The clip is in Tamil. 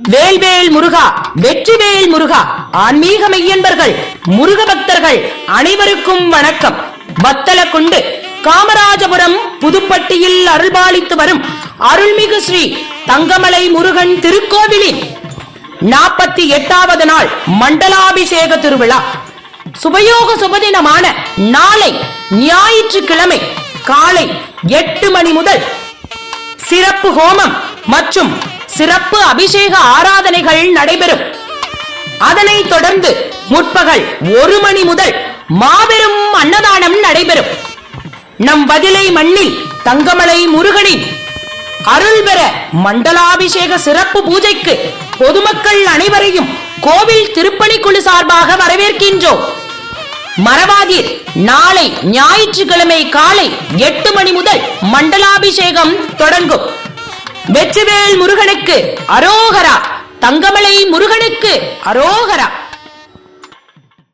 வேல்வேல் முருகா வெற்றிவேல் முருகா ஆன்மீக மெய்யன்பர்கள் முருக பக்தர்கள் அனைவருக்கும் வணக்கம். வத்தலக்குண்டு காமராஜபுரம் புதுப்பட்டியில் அருள்பாலித்து வரும் அருள்மிகு ஸ்ரீ தங்கமலை முருகன் திருக்கோவிலின் நாற்பத்தி எட்டாவது நாள் மண்டலாபிஷேக திருவிழா. சுபயோக சுபதினமான நாளை ஞாயிற்றுக்கிழமை காலை எட்டு மணி முதல் சிறப்பு ஹோமம் மற்றும் சிறப்பு அபிஷேக ஆராதனைகள் நடைபெறும். அதனை தொடர்ந்து முற்பகல் ஒரு மணி முதல் மாபெரும் அன்னதானம் நடைபெறும். நம் வதிலை மண்ணில் தங்கமலை முருகனின் அருள் பெற மண்டலாபிஷேக சிறப்பு பூஜைக்கு பொதுமக்கள் அனைவரையும் கோவில் திருப்பணி குழு சார்பாக வரவேற்கின்றோம். மறவாதீர் நாளை ஞாயிற்றுக்கிழமை காலை எட்டு மணி முதல் மண்டலாபிஷேகம் தொடங்கும். வெற்றிவேல் முருகனுக்கு அரோகரா தங்கமலை முருகனுக்கு அரோகரா.